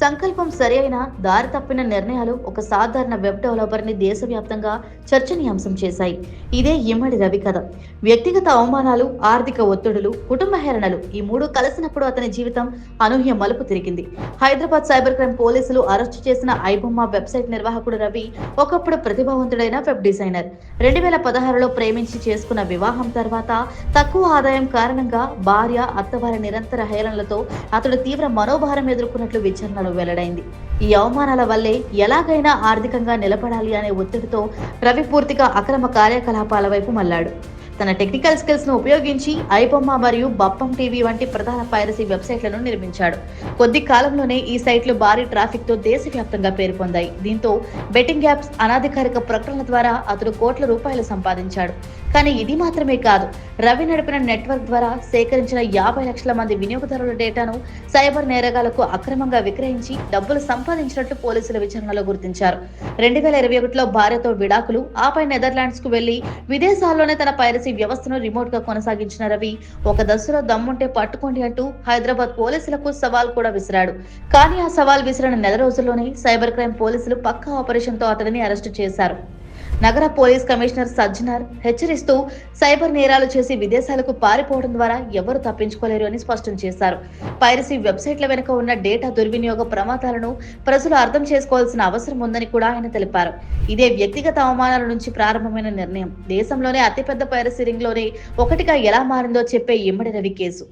సంకల్పం సరి అయిన దారి తప్పిన నిర్ణయాలు ఒక సాధారణ వెబ్ డెవలపర్ని దేశవ్యాప్తంగా చర్చనీయాంశం చేశాయి. ఇదే ఇమ్మడి రవి కథ. వ్యక్తిగత అవమానాలు ఆర్థిక ఒత్తిడులు కుటుంబ హేరణలు ఈ మూడు కలిసినప్పుడు అతని జీవితం అనూహ్య మలుపు తిరిగింది. హైదరాబాద్ సైబర్ క్రైమ్ పోలీసులు అరెస్టు చేసిన ఐబొమ్మ వెబ్సైట్ నిర్వాహకుడు రవి ఒకప్పుడు ప్రతిభావంతుడైన వెబ్ డిజైనర్. రెండు వేల పదహారులో ప్రేమించి చేసుకున్న వివాహం తర్వాత తక్కువ ఆదాయం కారణంగా భార్య అత్తవారి నిరంతర హేళనలతో అతడు తీవ్ర మనోభారం ఎదుర్కొన్నట్లు విచారణలో వెల్లడైంది. ఈ అవమానాల వల్లే ఎలాగైనా ఆర్థికంగా నిలబడాలి అనే ఒత్తిడితో రవి పూర్తిగా అక్రమ కార్యకలాపాల వైపు మళ్ళాడు. తన టెక్నికల్ స్కిల్స్ను ఉపయోగించి ఐబొమ్మ మరియు బప్పం టీవీ వంటి ప్రధాన పైరసీ వెబ్సైట్లను నిర్మించాడు. కొద్ది కాలంలోనే ఈ సైట్లు భారీ ట్రాఫిక్తో దేశవ్యాప్తంగా పేరు పొందాయి. దీంతో బెట్టింగ్ యాప్స్ అనాధికారిక ప్రకటనల ద్వారా అతడు కోట్ల రూపాయలు సంపాదించాడు. కానీ ఇది మాత్రమే కాదు. రవి నడిపిన నెట్వర్క్ ద్వారా సేకరించిన యాభై లక్షల మంది వినియోగదారుల డేటాను సైబర్ నేరగాలకు అక్రమంగా విక్రయించి డబ్బులు సంపాదించినట్లు పోలీసుల విచారణలో గుర్తించారు. రెండు వేల ఇరవై ఒకటిలో భార్యతో విడాకులు ఆపై నెదర్లాండ్స్కు వెళ్ళి విదేశాల్లోనే తన పైరసీ వ్యవస్థను రిమోట్గా కొనసాగించిన రవి ఒక దశలో దమ్ముంటే పట్టుకోండి అంటూ హైదరాబాద్ పోలీసులకు సవాల్ కూడా విసిరాడు. కానీ ఆ సవాల్ విసిరిన నెల రోజుల్లోనే సైబర్ క్రైమ్ పోలీసులు పక్కా ఆపరేషన్తో అతడిని అరెస్టు చేశారు. నగర పోలీస్ కమిషనర్ సజ్జనార్ హెచ్చరిస్తూ సైబర్ నేరాలు చేసి విదేశాలకు పారిపోవడం ద్వారా ఎవరు తప్పించుకోలేరు అని స్పష్టం చేశారు. పైరసీ వెబ్సైట్ల వెనుక ఉన్న డేటా దుర్వినియోగ ప్రమాదాలను ప్రజలు అర్థం చేసుకోవాల్సిన అవసరం ఉందని కూడా ఆయన తెలిపారు. ఇదే వ్యక్తిగత అవమానాల నుంచి ప్రారంభమైన నిర్ణయం. దేశంలోనే అతిపెద్ద పైరసీ రింగ్లోనే ఒకటిగా ఎలా మారిందో చెప్పే ఇమ్మడి రవి కేసు.